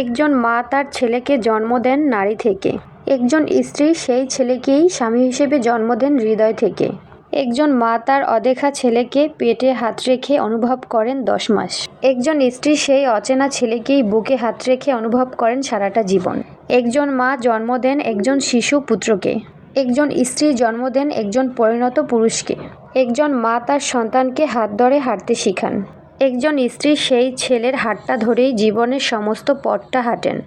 একজন মা তার ছেলেকে জন্ম দেন নারী থেকে। একজন স্ত্রী সেই ছেলেকেই স্বামী হিসেবে জন্ম দেন হৃদয় থেকে। একজন মা তার অদেখা ছেলেকে পেটে হাত রেখে অনুভব করেন দশ মাস। একজন স্ত্রী সেই অচেনা ছেলেকেই বুকে হাত রেখে অনুভব করেন সারাটা জীবন। একজন মা জন্ম দেন একজন শিশু পুত্রকে। একজন স্ত্রী জন্ম দেন একজন পরিণত পুরুষকে। একজন মা তার সন্তানকে হাত ধরে হাঁটতে শিখান। একজন স্ত্রী সেই ছেলের হাতটা ধরেই জীবনের সমস্ত পথটা হাঁটেন।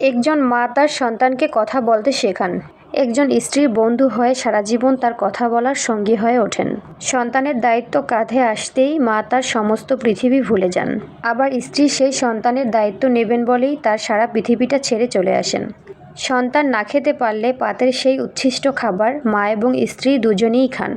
একজন মা তার সন্তানকে কথা বলতে শেখান। একজন স্ত্রীর বন্ধু হয়ে সারা জীবন তার কথা বলার সঙ্গী হয়ে ওঠেন। সন্তানের দায়িত্ব কাঁধে আসতেই মা তার সমস্ত পৃথিবী ভুলে যান। আবার স্ত্রী সেই সন্তানের দায়িত্ব নেবেন বলেই তার সারা পৃথিবীটা ছেড়ে চলে আসেন। সন্তান না খেতে পারলে পাতের সেই উচ্ছিষ্ট খাবার মা এবং স্ত্রী দুজনেই খান।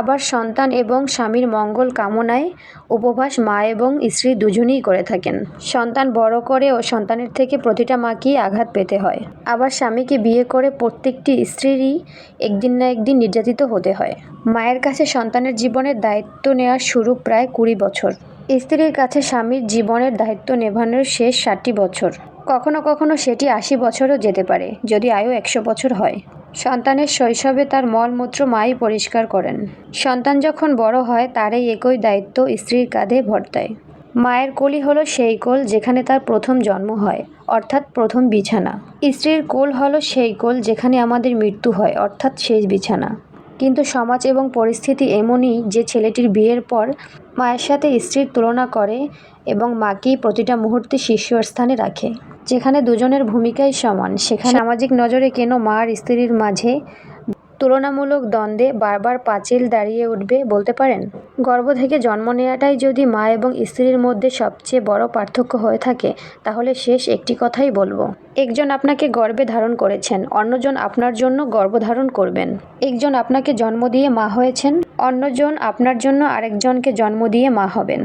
আবার সন্তান এবং স্বামীর মঙ্গল কামনায় উপবাস মা এবং স্ত্রী দুজনেই করে থাকেন। সন্তান বড় করে ও সন্তানের থেকে প্রতিটা মাকেই আঘাত পেতে হয়। আবার স্বামীকে বিয়ে করে প্রত্যেকটি স্ত্রীরই একদিন না একদিন নির্যাতিত হতে হয়। মায়ের কাছে সন্তানের জীবনের দায়িত্ব নেওয়ার শুরু প্রায় কুড়ি বছর। স্ত্রীর কাছে স্বামীর জীবনের দায়িত্ব নেভানোর শেষ ষাটটি বছর। কখনো কখনো সেটি আশি বছরও যেতে পারে, যদি আয়ু একশো বছর হয়। সন্তানের শৈশবে তার মলমূত্র মাই পরিষ্কার করেন। সন্তান যখন বড় হয় তার এই একই দায়িত্ব স্ত্রীর কাঁধে ভর্তায় মায়ের কোলই হলো সেই কোল যেখানে তার প্রথম জন্ম হয়, অর্থাৎ প্রথম বিছানা। স্ত্রীর কোল হলো সেই কোল যেখানে আমাদের মৃত্যু হয়, অর্থাৎ শেষ বিছানা। কিন্তু সমাজ এবং পরিস্থিতি এমনই যে ছেলেটির বিয়ের পর মায়ের সাথে স্ত্রীর তুলনা করে এবং মাকেই প্রতিটা মুহূর্তে শীর্ষস্থানে রাখে। যেখানে দুজনের ভূমিকাই সমান সেখানে সামাজিক নজরে কেন মা আর স্ত্রীর মাঝে তুলনামূলক দ্বন্দ্বে বারবার পাঁচিল দাঁড়িয়ে উঠবে বলতে পারেন? গর্ভ থেকে জন্ম নেওয়াটাই যদি মা এবং স্ত্রীর মধ্যে সবচেয়ে বড় পার্থক্য হয়ে থাকে তাহলে শেষ একটি কথাই বলব। একজন আপনাকে গর্বে ধারণ করেছেন অন্যজন আপনার জন্য গর্ব ধারণ করবেন। একজন আপনাকে জন্ম দিয়ে মা হয়েছেন অন্যজন আপনার জন্য আরেকজনকে জন্ম দিয়ে মা হবেন।